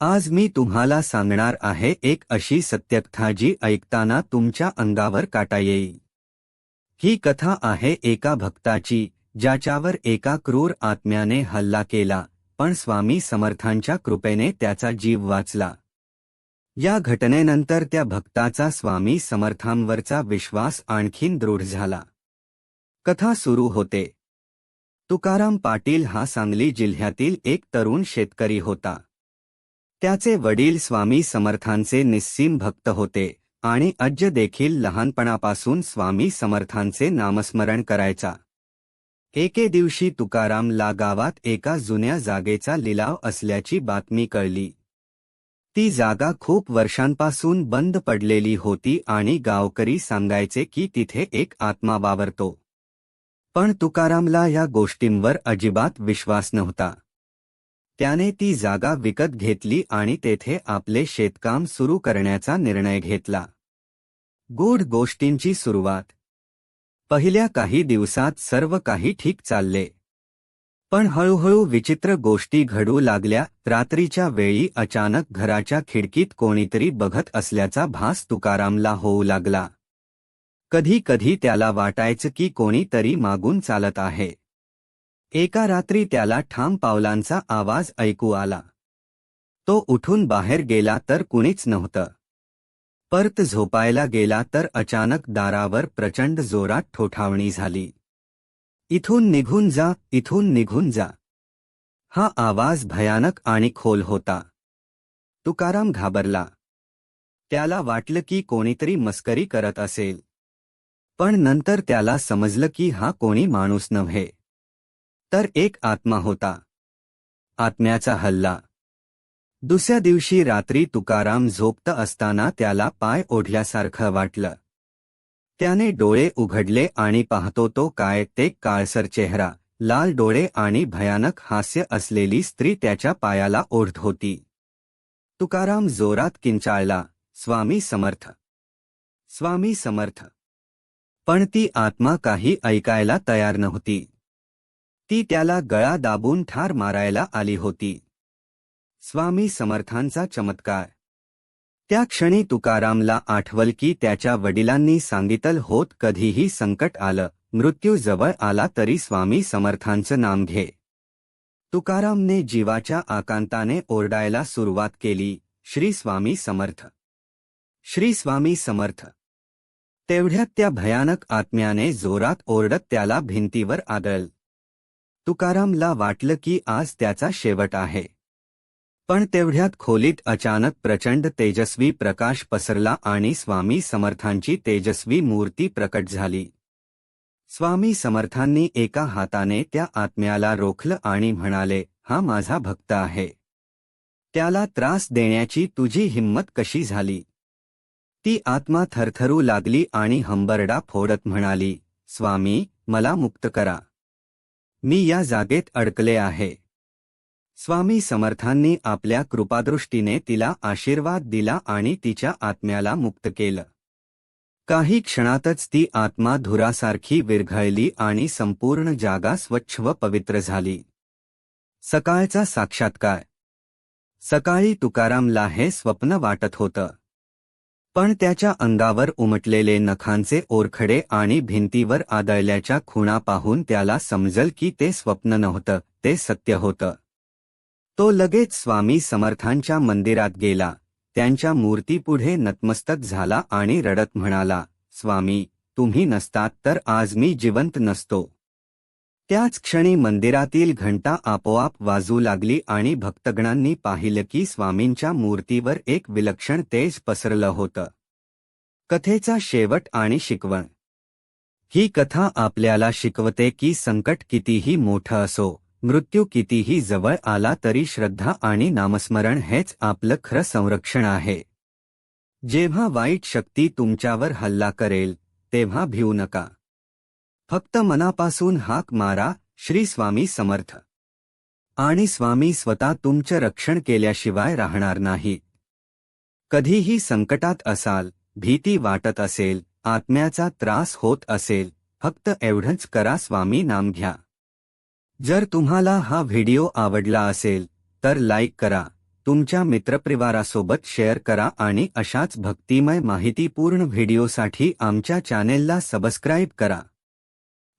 आज मी तुम्हाला सांगणार आहे एक अशी सत्यकथा जी ऐकताना तुमच्या अंगावर काटा येईल. ही कथा आहे एका भक्ताची ज्याच्यावर एका क्रूर आत्म्याने हल्ला केला पण स्वामी समर्थांच्या कृपेने त्याचा जीव वाचला. या घटनेनंतर त्या भक्ताचा स्वामी समर्थांवरचा विश्वास आणखीन दृढ झाला. कथा सुरू होते. तुकाराम पाटील हा सांगली जिल्ह्यातील एक तरुण शेतकरी होता. त्याचे वडील स्वामी समर्थांचे निस्सीम भक्त होते आणि अज्ज देखील लहानपणापासून स्वामी समर्थांचे नामस्मरण करायचा. एके दिवशी तुकारामला गावात एका जुन्या जागेचा लिलाव असल्याची बातमी कळली. ती जागा खूप वर्षांपासून बंद पडलेली होती आणि गावकरी सांगायचे की तिथे एक आत्मा वावरतो. पण तुकारामला या गोष्टींवर अजिबात विश्वास नव्हता. त्याने ती जागा विकत घेतली आणि तेथे आपले शेतकाम सुरू करण्याचा निर्णय घेतला. गूढ गोष्टींची सुरुवात. पहिल्या काही दिवसात सर्व काही ठीक चालले. पण हळूहळू विचित्र गोष्टी घडू लागल्या रात्रीच्या वेळी अचानक घराच्या खिडकीत कोणीतरी बघत असल्याचा भास तुकारामला होऊ लागला. कधी कधी त्याला वाटायचं की कोणीतरी मागून चालत आहे. एका रात्री त्याला ठाम पावलांचा आवाज ऐकू आला. तो उठून बाहेर गेला तर कुणीच नव्हतं. परत झोपायला गेला तर अचानक दारावर प्रचंड जोरात ठोठावणी झाली. इथून निघून जा इथून निघून जा. हा आवाज भयानक आणि खोल होता. तुकाराम घाबरला. त्याला वाटलं की कोणीतरी मस्करी करत असेल. पण नंतर त्याला समजलं की हा कोणी माणूस नव्हे. तर एक आत्मा होता. आत्म्याचा हल्ला. दुसऱ्या दिवशी रात्री तुकाराम झोपत असताना त्याला पाय ओढल्यासारखं वाटलं. त्याने डोळे उघडले आणि पाहतो तो काय ते काळसर चेहरा लाल डोळे आणि भयानक हास्य असलेली स्त्री त्याच्या पायाला ओढत होती. तुकाराम जोरात किंचाळला स्वामी समर्थ. स्वामी समर्थ. पण ती आत्मा काही ऐकायला तयार नव्हती. ती त्याला गळा दाबून ठार मारायला आली होती. स्वामी समर्थांचा चमत्कार. त्या क्षणी तुकारामला आठवल की त्याच्या वडिलांनी सांगितल होत कधीही संकट आलं मृत्यू जवळ आला तरी स्वामी समर्थांचं नाम घे. तुकारामने जीवाच्या आकांताने ओरडायला सुरुवात केली श्री स्वामी समर्थ. श्री स्वामी समर्थ. तेवढ्यात त्या भयानक आत्म्याने जोरात ओरडत त्याला भिंतीवर आदळ तुकारामला वाटलं की आज त्याचा शेवट आहे. पण तेवढ्यात खोलीत अचानक प्रचंड तेजस्वी प्रकाश पसरला आणि स्वामी समर्थांची तेजस्वी मूर्ती प्रकट झाली. स्वामी समर्थांनी एका हाताने त्या आत्म्याला रोखलं आणि म्हणाले हा माझा भक्त आहे. त्याला त्रास देण्याची तुझी हिंमत कशी झाली? ती आत्मा थरथरू लागली आणि हंबरडा फोडत म्हणाली स्वामी मला मुक्त करा. मी या जागेत अडकले आहे. स्वामी समर्थांनी आपल्या कृपादृष्टीने तिला आशीर्वाद दिला आणि तिच्या आत्म्याला मुक्त केलं. काही क्षणातच ती आत्मा धुरासारखी विरघळली आणि संपूर्ण जागा स्वच्छ व पवित्र झाली. सकाळचा साक्षात्कार. सकाळी तुकारामला हे स्वप्न वाटत होतं. पण त्याच्या अंगावर उमटलेले नखांचे ओरखडे आणि भिंतीवर आदळल्याच्या खुणा पाहून त्याला समजल की ते स्वप्न नव्हतं ते सत्य होतं. तो लगेच स्वामी समर्थांच्या मंदिरात गेला. त्यांच्या मूर्तीपुढे नतमस्तक झाला आणि रडत म्हणाला स्वामी तुम्ही नसतात तर आज मी जिवंत नसतो. त्याच क्षणी मंदिरातील घंटा आपोआप वाजू लागली आणि भक्तगणांनी पाहिलं की स्वामींच्या मूर्तीवर एक विलक्षण तेज पसरलं होतं. कथेचा शेवट आणि शिकवण. ही कथा आपल्याला शिकवते की संकट कितीही मोठं असो मृत्यू कितीही जवळ आला तरी श्रद्धा आणि नामस्मरण हेच आपलं खरं संरक्षण आहे. जेव्हा वाईट शक्ती तुमच्यावर हल्ला करेल तेव्हा भिवू नका. फक्त मनापासून हाक मारा श्री स्वामी समर्थ. आणि स्वामी स्वतः तुमचं रक्षण केल्याशिवाय राहणार नाही. कधीही संकटात असाल भीती वाटत असेल आत्म्याचा त्रास होत असेल फक्त एवढंच करा स्वामी नाम घ्या. जर तुम्हाला हा व्हिडिओ आवडला असेल तर लाईक करा तुमच्या मित्रपरिवारासोबत शेअर करा आणि अशाच भक्तिमय माहितीपूर्ण व्हिडिओसाठी आमच्या चॅनेलला सबस्क्राईब करा.